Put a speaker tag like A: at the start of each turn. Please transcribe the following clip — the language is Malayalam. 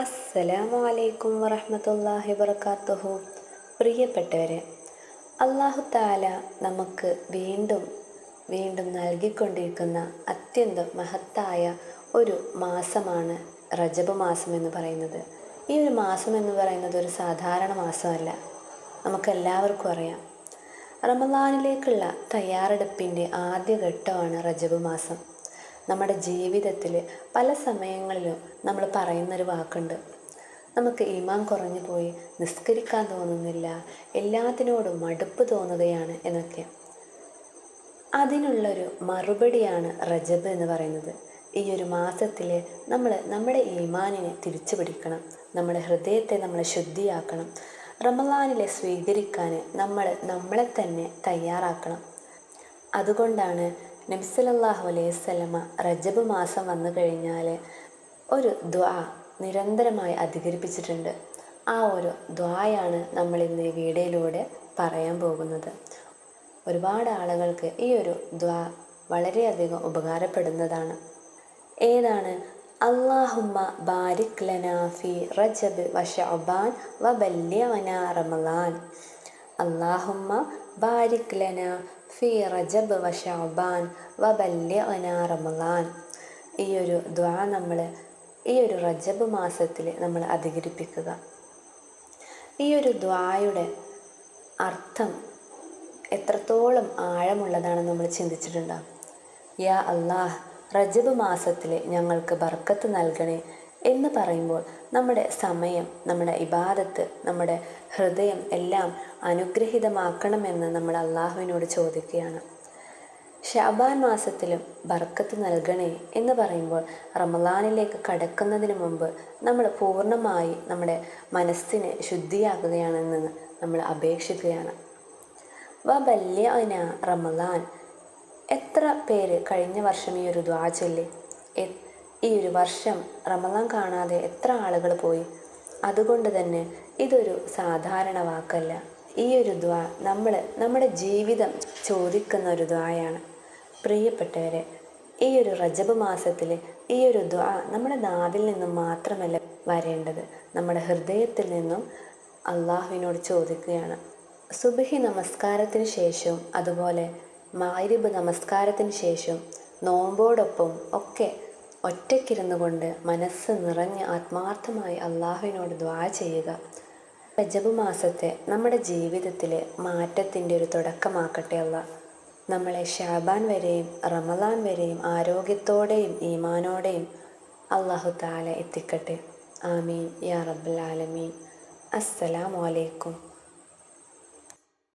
A: അസ്സലാമു അലൈക്കും വറഹ്മത്തുള്ളാഹി വർക്കാത്തുഹു പ്രിയപ്പെട്ടവരെ അള്ളാഹു താല നമുക്ക് വീണ്ടും വീണ്ടും നൽകിക്കൊണ്ടിരിക്കുന്ന അത്യന്തം മഹത്തായ ഒരു മാസമാണ് റജബ് മാസം എന്ന് പറയുന്നത്. ഈ ഒരു മാസം എന്ന് പറയുന്നത് ഒരു സാധാരണ മാസമല്ല. നമുക്കെല്ലാവർക്കും അറിയാം. റമദാനിലേക്കുള്ള തയ്യാറെടുപ്പിന്റെ ആദ്യ ഘട്ടമാണ് റജബ് മാസം. നമ്മുടെ ജീവിതത്തിൽ പല സമയങ്ങളിലും നമ്മൾ പറയുന്നൊരു വാക്കുണ്ട്. നമുക്ക് ഈമാൻ കുറഞ്ഞു പോയി നിസ്കരിക്കാൻ തോന്നുന്നില്ല എല്ലാത്തിനോടും മടുപ്പ് തോന്നുകയാണ് എന്നൊക്കെ. അതിനുള്ളൊരു മറുപടിയാണ് റജബ് എന്ന് പറയുന്നത്. ഈ ഒരു മാസത്തിൽ നമ്മൾ നമ്മുടെ ഈമാനിനെ തിരിച്ചു പിടിക്കണം. നമ്മുടെ ഹൃദയത്തെ നമ്മൾ ശുദ്ധിയാക്കണം. റമലാനിലെ സ്വീകരിക്കാൻ നമ്മൾ നമ്മളെ തന്നെ തയ്യാറാക്കണം. അതുകൊണ്ടാണ് നബ്സലല്ലാഹു അലൈഹി സ്വലമ റജബ് മാസം വന്നു കഴിഞ്ഞാൽ ഒരു ദ്വാ നിരന്തരമായി അധികരിപ്പിച്ചിട്ടുണ്ട്. ആ ഒരു ദ്വായാണ് നമ്മൾ ഇന്ന് ഈ വീഡിയോയിലൂടെ പറയാൻ പോകുന്നത്. ഒരുപാട് ആളുകൾക്ക് ഈ ഒരു ദ്വാ വളരെയധികം ഉപകാരപ്പെടുന്നതാണ്. ഏതാണ്? അള്ളാഹുമ്മ ബാരിക് ലനാഫി റജബ് വ ഷഅബാൻ വ ബല്യവന റമലാൻ അള്ളാഹുമ്മ ബാരിക് ലന ഫി റജബ് വ ഷഅബാൻ വ റമളാൻ. ഈ ഒരു ദ്വാ നമ്മൾ ഈ ഒരു റജബ് മാസത്തിൽ നമ്മൾ അധികരിപ്പിക്കുക. ഈ ഒരു ദ്വായുടെ അർത്ഥം എത്രത്തോളം ആഴമുള്ളതാണെന്ന് നമ്മൾ ചിന്തിച്ചിട്ടുണ്ടാകും യാ അള്ളാഹ് റജബ് മാസത്തിൽ ഞങ്ങൾക്ക് ബർക്കത്ത് നൽകണേ. എന്ന് പറയുമ്പോൾ നമ്മുടെ സമയം നമ്മുടെ ഇബാദത്ത് നമ്മുടെ ഹൃദയം എല്ലാം അനുഗ്രഹീതമാക്കണമെന്ന് നമ്മൾ അള്ളാഹുവിനോട് ചോദിക്കുകയാണ്. ഷാബാൻ മാസത്തിലും ബർക്കത്ത് നൽകണേ എന്ന് പറയുമ്പോൾ റമലാനിലേക്ക് കടക്കുന്നതിന് മുമ്പ് നമ്മൾ പൂർണമായി നമ്മുടെ മനസ്സിനെ ശുദ്ധിയാക്കുകയാണെന്ന് നമ്മൾ അപേക്ഷിക്കുകയാണ്. വ ബല്യന റമലാൻ എത്ര പേര് കഴിഞ്ഞ വർഷം ഈ ഒരു ദ്വാ ചൊല്ലി? ഈ ഒരു വർഷം റമളാൻ കാണാതെ എത്ര ആളുകൾ പോയി? അതുകൊണ്ട് തന്നെ ഇതൊരു സാധാരണ വാക്കല്ല. ഈ ഒരു ദ്വാ നമ്മൾ നമ്മുടെ ജീവിതം ചോദിക്കുന്ന ഒരു ദ്വായാണ്. പ്രിയപ്പെട്ടവരെ ഈ ഒരു റജബ് മാസത്തിൽ ഈ ഒരു ദ്വാ നമ്മുടെ നാവിൽ നിന്നും മാത്രമല്ല വരേണ്ടത്. നമ്മുടെ ഹൃദയത്തിൽ നിന്നും അള്ളാഹുവിനോട് ചോദിക്കുകയാണ്. സുബഹി നമസ്കാരത്തിന് ശേഷവും അതുപോലെ മാരിബ് നമസ്കാരത്തിന് ശേഷം നോമ്പോടൊപ്പം ഒക്കെ ഒറ്റയ്ക്കിരുന്നു കൊണ്ട് മനസ്സ് നിറഞ്ഞ് ആത്മാർത്ഥമായി അള്ളാഹുവിനോട് ദ്വാ ചെയ്യുക. രജബ് മാസത്തെ നമ്മുടെ ജീവിതത്തിലെ മാറ്റത്തിന്റെ ഒരു തുടക്കമാക്കട്ടെ അല്ല നമ്മളെ ഷാബാൻ വരെയും റമലാൻ വരെയും ആരോഗ്യത്തോടെയും ഈമാനോടെയും അള്ളാഹു താല എത്തിക്കട്ടെ. ആമീൻ. യാ റബ്ബുൽ ആലമീൻ. അസ്സലാമു അലൈക്കും.